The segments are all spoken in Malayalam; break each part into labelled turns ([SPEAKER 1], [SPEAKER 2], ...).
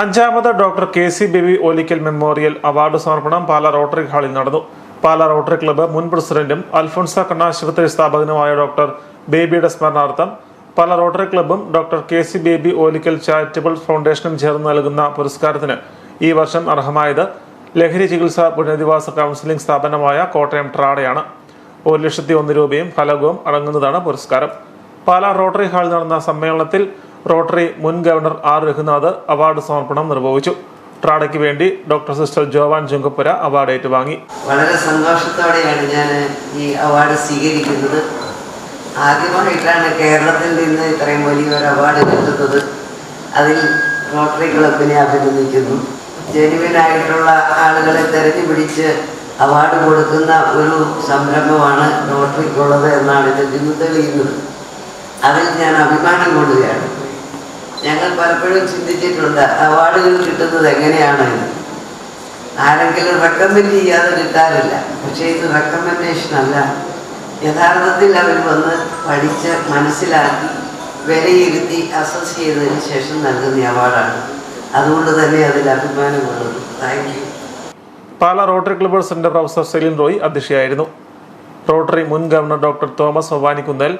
[SPEAKER 1] അഞ്ചാമത് doctor K C Baby Olikkal memorial award സമർപ്പണം പാല റോട്ടറി ഹാളിൽ നടന്നു. പാല റോട്ടറി ക്ലബ്ബ് മുൻ പ്രസിഡന്റും അൽഫോൺസ കണ്ണാശുപത്രി സ്ഥാപകനുമായ ഡോക്ടർ ബേബിയുടെ സ്മരണാർത്ഥം Pala rotary ക്ലബ്ബും doctor K C Baby Olikkal charitable ഫൗണ്ടേഷനും ചേർന്ന് നൽകുന്ന പുരസ്കാരത്തിന് ഈ വർഷം അർഹമായത് ലഹരി ചികിത്സാ പുനരധിവാസ കൗൺസിലിംഗ് സ്ഥാപനമായ കോട്ടയം ട്രാഡയാണ്. ഒരു ലക്ഷത്തി ഒന്ന് രൂപയും ഫലകവും അടങ്ങുന്നതാണ് പുരസ്കാരം. പാലാ റോട്ടറി ഹാളിൽ നടന്ന സമ്മേളനത്തിൽ റോട്ടറി മുൻ ഗവർണർ ആർ രഘുനാഥ് അവാർഡ് സമർപ്പണം നിർവഹിച്ചു. ട്രാഡയ്ക്ക് വേണ്ടി doctor sister Joan Chunkappura award ഏറ്റുവാങ്ങി.
[SPEAKER 2] വളരെ സന്തോഷത്തോടെയാണ് ഞാൻ ഈ അവാർഡ് സ്വീകരിക്കുന്നത്. ആദ്യമായിട്ടാണ് കേരളത്തിൽ നിന്ന് ഇത്രയും വലിയൊരു അവാർഡ് കിട്ടുന്നത് അതിൽ റോട്ടറി ക്ലബിനെ അഭിനന്ദിക്കുന്നു. ജെനുവിനായിട്ടുള്ള ആളുകളെ തെരഞ്ഞു പിടിച്ച് അവാർഡ് കൊടുക്കുന്ന ഒരു സംരംഭമാണ് റോട്ടറിക്കുള്ളത് എന്നാണ് ഇതിൽ നിന്ന് തെളിയുന്നത്. അതിൽ ഞാൻ അഭിമാനം കൊള്ളുകയാണ്. ഞങ്ങൾ പലപ്പോഴും ചിന്തിച്ചിട്ടുണ്ട് അവാർഡുകൾ കിട്ടുന്നത് എങ്ങനെയാണ് ആരെങ്കിലും റെക്കമെൻഡ് ചെയ്യാതെ കിട്ടാറില്ല. പക്ഷേ ഇത് റെക്കമെൻഡേഷൻ അല്ല. യഥാർത്ഥത്തിൽ അവർ വന്ന് പഠിച്ച് മനസ്സിലാക്കി വിലയിരുത്തി അസസ് ചെയ്തതിന് ശേഷം നൽകുന്ന അവാർഡാണ്. അതുകൊണ്ട് തന്നെ അതിൽ അഭിമാനം കൊള്ളുന്നു thank you
[SPEAKER 1] Pala rotary club president professor Celine Roy അധ്യക്ഷയായിരുന്നു. Rotary മുൻ governor doctor Thomas Ovanikkunnal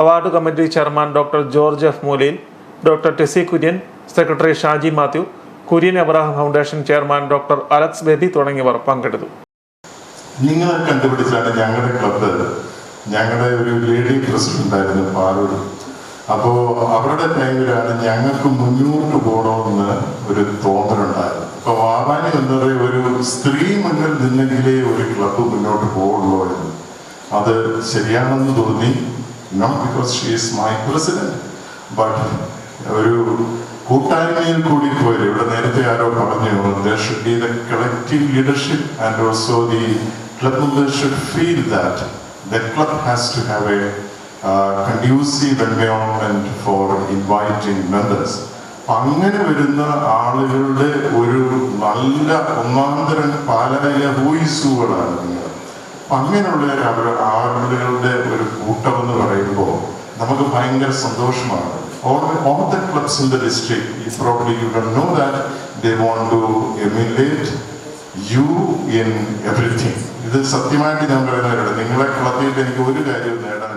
[SPEAKER 1] award committee chairman doctor George F Moolayil doctor Tessy Kurian secretary Shaji Mathew Kurian Abraham foundation chairman doctor Alex Baby തുടങ്ങിയവർ പങ്കെടുത്തു.
[SPEAKER 3] നിങ്ങളെ കണ്ടുപിടിച്ചാണ് ഞങ്ങളുടെ ക്ലബ്ബ് ഞങ്ങളുടെ ഒരു ലേഡി പ്രസിഡന്റ് ആയിരുന്നു പാലൂർ അപ്പോ അവരുടെ ടൈമിലാണ് ഞങ്ങൾക്ക് മുന്നോട്ട് പോകണമെന്ന് ഒരു തോന്നലുണ്ടായത് അപ്പൊ വാവാനി പറയുന്ന ഒരു സ്ത്രീ മുന്നിൽ നിന്നെങ്കിലേ ഒരു ക്ലബ് മുന്നോട്ട് പോകുള്ളൂ എന്ന്. അത് ശരിയാണെന്ന് തോന്നി. Not because she is my president but ഒരു കൂട്ടായ്മയിൽ കൂടി പോയത് ഇവിടെ നേരത്തെ ആരോ പറഞ്ഞു collective leadership and also the feel that the club has to have a conducive environment for inviting members അങ്ങനെ വരുന്ന ആളുകളുടെ ഒരു നല്ല ഒന്നാന്തര പാലനയ ഹോയിസുകളാണ് അങ്ങനെയുള്ള ആളുകളുടെ ഒരു കൂട്ടമെന്ന് പറയുമ്പോൾ നമുക്ക് ഭയങ്കര സന്തോഷമാണ്. All, all the clubs in the district, probably you don't know that they want to emulate you in everything. ഇത് സത്യമായിട്ട് ഞാൻ പറയുന്നവരോട് നിങ്ങളെ ക്ലബിൽ എനിക്ക് ഒരു കാര്യവും നേടാൻ